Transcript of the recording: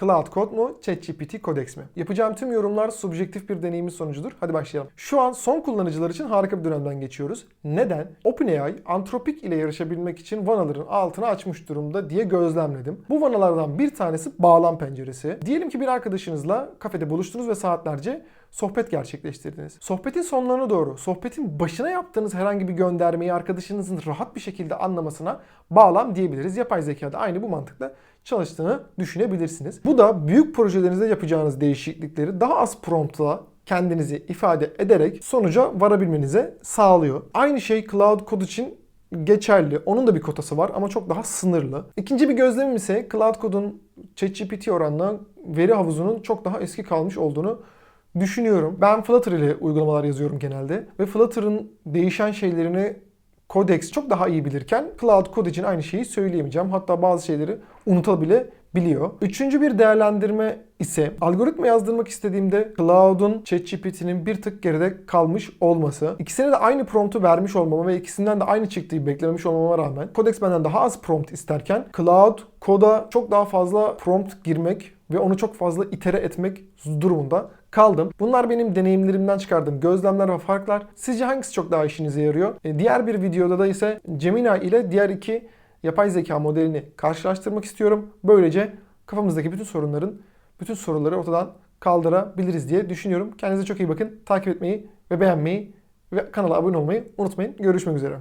Cloud Code mu? ChatGPT Codex mi? Yapacağım tüm yorumlar subjektif bir deneyimin sonucudur. Hadi başlayalım. Şu an son kullanıcılar için harika bir dönemden geçiyoruz. Neden? OpenAI Anthropic ile yarışabilmek için vanaların altını açmış durumda diye gözlemledim. Bu vanalardan bir tanesi bağlam penceresi. Diyelim ki bir arkadaşınızla kafede buluştunuz ve saatlerce sohbet gerçekleştirdiniz. Sohbetin sonlarına doğru, sohbetin başına yaptığınız herhangi bir göndermeyi arkadaşınızın rahat bir şekilde anlamasına bağlam diyebiliriz. Yapay zekada aynı bu mantıkla çalıştığını düşünebilirsiniz. Bu da büyük projelerinizde yapacağınız değişiklikleri daha az promptla kendinizi ifade ederek sonuca varabilmenize sağlıyor. Aynı şey Cloud Code için geçerli. Onun da bir kotası var ama çok daha sınırlı. İkinci bir gözlemim ise Cloud Code'un ChatGPT oranla veri havuzunun çok daha eski kalmış olduğunu düşünüyorum. Ben Flutter ile uygulamalar yazıyorum genelde ve Flutter'ın değişen şeylerini Codex çok daha iyi bilirken Cloud Code için aynı şeyi söyleyemeyeceğim. Hatta bazı şeyleri unutabilebiliyor. Üçüncü bir değerlendirme ise algoritma yazdırmak istediğimde Cloud'un ChatGPT'nin bir tık geride kalmış olması. İkisine de aynı promptu vermiş olmama ve ikisinden de aynı çıktığı beklememiş olmama rağmen Codex benden daha az prompt isterken Cloud koda çok daha fazla prompt girmek ve onu çok fazla itere etmek durumunda kaldım. Bunlar benim deneyimlerimden çıkardığım gözlemler ve farklar. Sizce hangisi çok daha işinize yarıyor? E, Diğer bir videoda da ise Gemini ile diğer iki yapay zeka modelini karşılaştırmak istiyorum. Böylece kafamızdaki bütün sorunların, bütün soruları ortadan kaldırabiliriz diye düşünüyorum. Kendinize çok iyi bakın. Takip etmeyi ve beğenmeyi ve kanala abone olmayı unutmayın. Görüşmek üzere.